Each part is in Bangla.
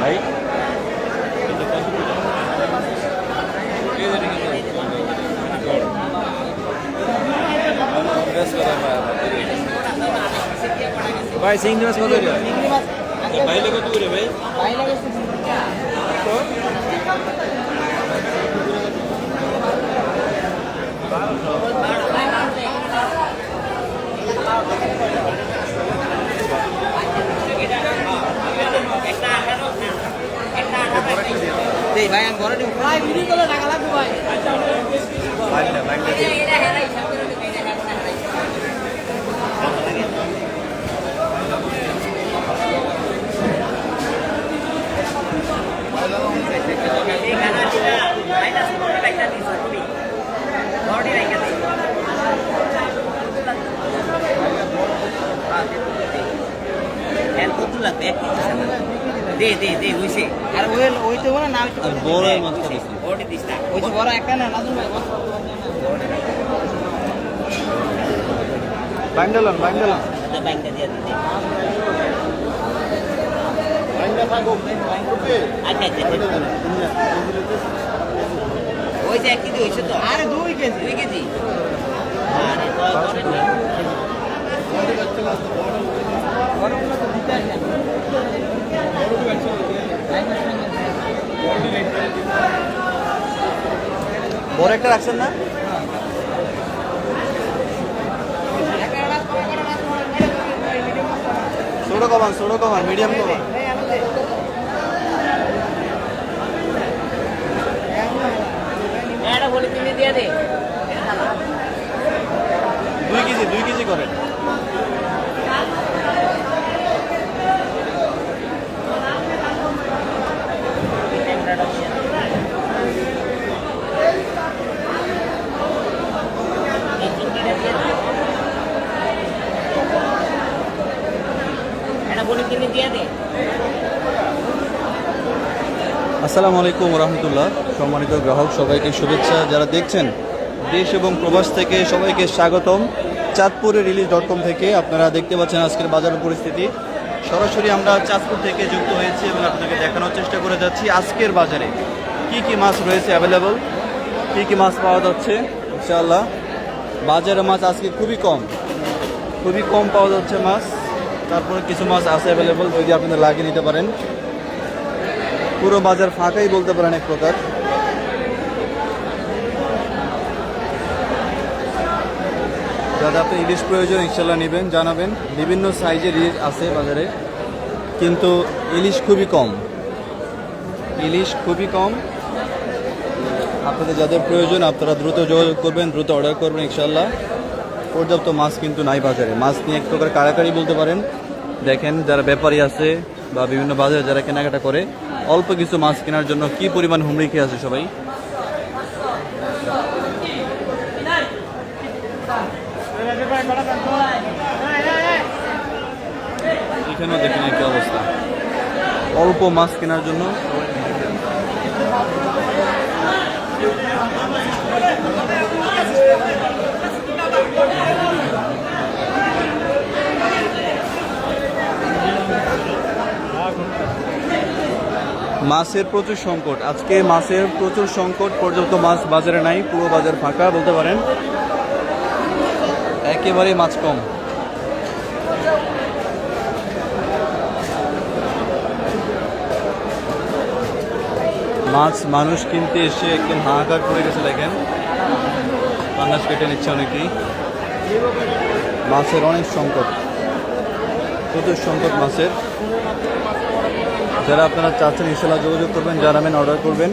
ভাই ভাই সিঙ্গি মাছ কত করে? ভাই কত করে ভাই? ভাই আমি ঘরে ভাই ভিডিও করে টাকা লাগবে ভাই। দে দে দে ওইসে। আর ওই ওই তো বলে না আর বড় বেশি। ওটি দিস না। ওই যে বড় একটা না নাজুল ভাই বাইন্ডালন বাইন্ডালন ব্যাংকটা দিয়ে দিতে আচ্ছা আচ্ছা ওই যে এক কেজি হয়েছে তো? আরে দুই কেজি। দুই কেজি? আরে তো করে নি। গরমগুলো তো দিতে আসে না। বড় একটা রাখছেন না? ছোট কমান ছোট কমান মিডিয়াম কমান এটা বলে তুমি দিয়ে দে দুই কেজি দুই কেজি করেন এটা বলে তুমি দিয়ে দে আসসালামু আলাইকুম রহমতুল্লাহ। সম্মানিত গ্রাহক, সবাইকে শুভেচ্ছা। যারা দেখছেন দেশ এবং প্রবাস থেকে সবাইকে স্বাগতম। চাঁদপুরের রিলিজ ডট কম থেকে আপনারা দেখতে পাচ্ছেন আজকের বাজারের পরিস্থিতি। সরাসরি আমরা চাঁদপুর থেকে যুক্ত হয়েছি এবং আপনাকে দেখানোর চেষ্টা করে যাচ্ছি আজকের বাজারে। কি কি মাছ রয়েছে অ্যাভেলেবল কি কি মাছ পাওয়া যাচ্ছে? ইনশাআল্লাহ। বাজারে মাছ আজকে খুবই কম। খুবই কম পাওয়া যাচ্ছে মাছ। তারপরে কিছু মাছ আছে অ্যাভেলেবল যদি আপনাদের লাগিয়ে নিতে পারেন। পুরো বাজার ফাঁকাই বলতে পারেন এক প্রকার। যাদের আপনি ইলিশ প্রয়োজন, ইনশাল্লাহ নেবেন, জানাবেন। বিভিন্ন সাইজের ইলিশ আছে বাজারে, কিন্তু ইলিশ খুবই কম। ইলিশ খুবই কম। আপনাদের যাদের প্রয়োজন, আপনারা দ্রুত যোগাযোগ করবেন, দ্রুত অর্ডার করবেন, ইনশাল্লাহ। পর্যাপ্ত মাছ কিন্তু নাই বাজারে। মাছ নিয়ে এক প্রকার কাড়াকাড়ি বলতে পারেন। দেখেন যারা ব্যাপারী আছে বা বিভিন্ন বাজারে যারা কেনাকাটা করে, অল্প কিছু মাছ কেনার জন্য কি পরিমাণ হুমড়ি খেয়ে আছে সবাই? এখানেও দেখেন অবস্থা। অল্প মাছ কেনার জন্য মাছের প্রচুর সংকট। আজকে মাছের প্রচুর সংকট, পর্যাপ্ত মাছ বাজারে নাই, পুরো বাজার ফাঁকা, বলতে পারেন। একেবারে মাছ কম। মাছ মানুষ কিনতে এসে একদম হাহাকার করে গেছে, দেখেন। পান্নাস কেটে নিচ্ছে অনেকেই। মাছের অনেক সংকট। প্রচুর সংকট মাছের। যারা আপনারা চাচ্ছেন ইনশাল্লাহ যোগাযোগ করবেন, জানাবেন অর্ডার করবেন।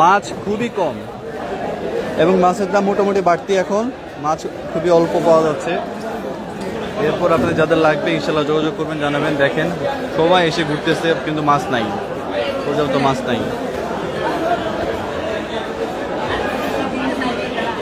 মাছ খুবই কম এবং মাছের দাম মোটামুটি বাড়তি এখন। মাছ খুবই অল্প পাওয়া যাচ্ছে। এরপর আপনাদের যাদের লাগবে, ইনশাল্লাহ যোগাযোগ করবেন, জানাবেন, দেখেন। সবাই এসে ঘুরতেছে, কিন্তু মাছ নাই। পর্যাপ্ত মাছ নাই।